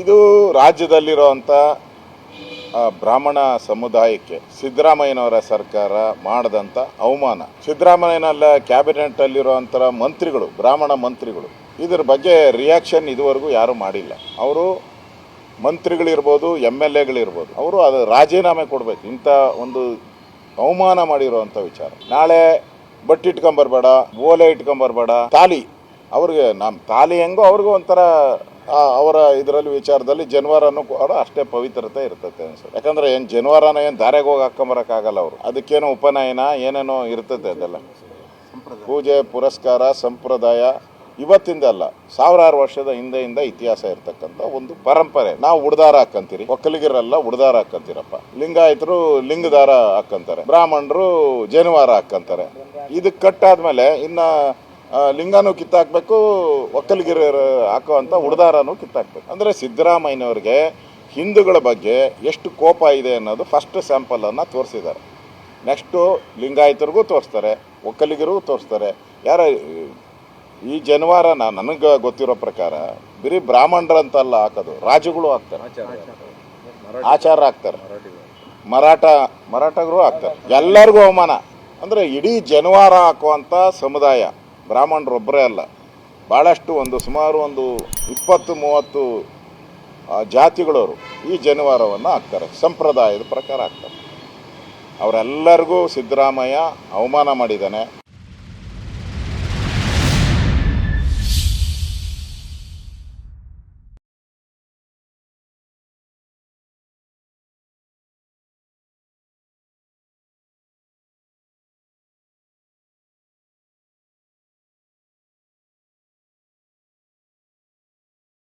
ಇದು ರಾಜ್ಯದಲ್ಲಿರುವಂಥ ಬ್ರಾಹ್ಮಣ ಸಮುದಾಯಕ್ಕೆ ಸಿದ್ದರಾಮಯ್ಯನವರ ಸರ್ಕಾರ ಮಾಡಿದಂಥ ಅವಮಾನ. ಸಿದ್ದರಾಮಯ್ಯನಲ್ಲ ಕ್ಯಾಬಿನೆಟ್ ಅಲ್ಲಿರುವಂಥ ಮಂತ್ರಿಗಳು, ಬ್ರಾಹ್ಮಣ ಮಂತ್ರಿಗಳು, ಇದ್ರ ಬಗ್ಗೆ ರಿಯಾಕ್ಷನ್ ಇದುವರೆಗೂ ಯಾರೂ ಮಾಡಿಲ್ಲ. ಅವರು ಮಂತ್ರಿಗಳಿರ್ಬೋದು ಎಂ ಎಲ್ ಎಗಳಿರ್ಬೋದು ಅವರು ಅದು ರಾಜೀನಾಮೆ ಕೊಡಬೇಕು, ಇಂಥ ಒಂದು ಅವಮಾನ ಮಾಡಿರುವಂಥ ವಿಚಾರ. ನಾಳೆ ಬಟ್ಟೆ ಇಟ್ಕೊಂಬರ್ಬೇಡ ಓಲೆ ಇಟ್ಕೊಂಬರ್ಬೇಡ ತಾಲಿ. ಅವ್ರಿಗೆ ನಮ್ಮ ತಾಲಿ ಹೆಂಗೋ ಅವ್ರಿಗೂ ಒಂಥರ ಅವರ ಇದರಲ್ಲಿ ವಿಚಾರದಲ್ಲಿ ಜನಿವಾರನೂ ಕೂಡ ಅಷ್ಟೇ ಪವಿತ್ರತೆ ಇರ್ತತೆ ಅನ್ಸುತ್ತೆ. ಯಾಕಂದ್ರೆ ಏನು ಜನಿವಾರನ ಏನು ದಾರೆಗೆ ಹೋಗಿ ಹಾಕೊಂಬರಕ್ಕಾಗಲ್ಲ ಅವರು. ಅದಕ್ಕೇನೋ ಉಪನಯನ ಏನೇನೋ ಇರ್ತದೆ ಅದೆಲ್ಲ. ಪೂಜೆ, ಪುರಸ್ಕಾರ, ಸಂಪ್ರದಾಯ ಇವತ್ತಿಂದ ಅಲ್ಲ, ಸಾವಿರಾರು ವರ್ಷದ ಹಿಂದೆಯಿಂದ ಇತಿಹಾಸ ಇರ್ತಕ್ಕಂಥ ಒಂದು ಪರಂಪರೆ. ನಾವು ಉಡ್ದಾರ ಹಾಕಂತೀರಿ. ಒಕ್ಕಲಿಗರೆಲ್ಲ ಉಡ್ದಾರ ಹಾಕಂತೀರಪ್ಪ. ಲಿಂಗಾಯತರು ಲಿಂಗದಾರ ಹಾಕಂತಾರೆ. ಬ್ರಾಹ್ಮಣರು ಜನಿವಾರ ಹಾಕಂತಾರೆ. ಇದಕ್ಕೆ ಕಟ್ಟಾದ್ಮೇಲೆ ಇನ್ನ ಲಿಂಗನೂ ಕಿತ್ತಾಕ್ಬೇಕು ಒಕ್ಕಲಿಗರು ಹಾಕುವಂಥ ಉಡ್ದಾರನೂ ಕಿತ್ತಾಕ್ಬೇಕು. ಅಂದರೆ ಸಿದ್ದರಾಮಯ್ಯನವ್ರಿಗೆ ಹಿಂದೂಗಳ ಬಗ್ಗೆ ಎಷ್ಟು ಕೋಪ ಇದೆ ಅನ್ನೋದು ಫಸ್ಟ್ ಸ್ಯಾಂಪಲನ್ನು ತೋರಿಸಿದ್ದಾರೆ. ನೆಕ್ಸ್ಟು ಲಿಂಗಾಯತರಿಗೂ ತೋರಿಸ್ತಾರೆ, ಒಕ್ಕಲಿಗರಿಗೂ ತೋರಿಸ್ತಾರೆ. ಯಾರ, ಈ ಜನಿವಾರನ ನನಗೆ ಗೊತ್ತಿರೋ ಪ್ರಕಾರ ಬರೀ ಬ್ರಾಹ್ಮಣರಂತಲ್ಲ ಹಾಕೋದು, ರಾಜುಗಳು ಹಾಕ್ತಾರೆ. ಆಚಾರ ಹಾಕ್ತಾರೆ. ಮರಾಠ, ಮರಾಠಗರು ಹಾಕ್ತಾರೆ. ಎಲ್ಲರಿಗೂ ಅವಮಾನ. ಅಂದರೆ ಇಡೀ ಜನವಾರ ಹಾಕುವಂಥ ಸಮುದಾಯ. ಬ್ರಾಹ್ಮಣರೊಬ್ಬರೇ ಅಲ್ಲ. ಭಾಳಷ್ಟು ಒಂದು ಸುಮಾರು ಒಂದು ಇಪ್ಪತ್ತು, ಮೂವತ್ತು ಜಾತಿಗಳವರು ಈ ಜನಿವಾರವನ್ನು ಹಾಕ್ತಾರೆ. ಸಂಪ್ರದಾಯದ ಪ್ರಕಾರ ಹಾಕ್ತಾರೆ. ಅವರೆಲ್ಲರಿಗೂ ಸಿದ್ದರಾಮಯ್ಯ ಅವಮಾನ ಮಾಡಿದ್ದಾನೆ.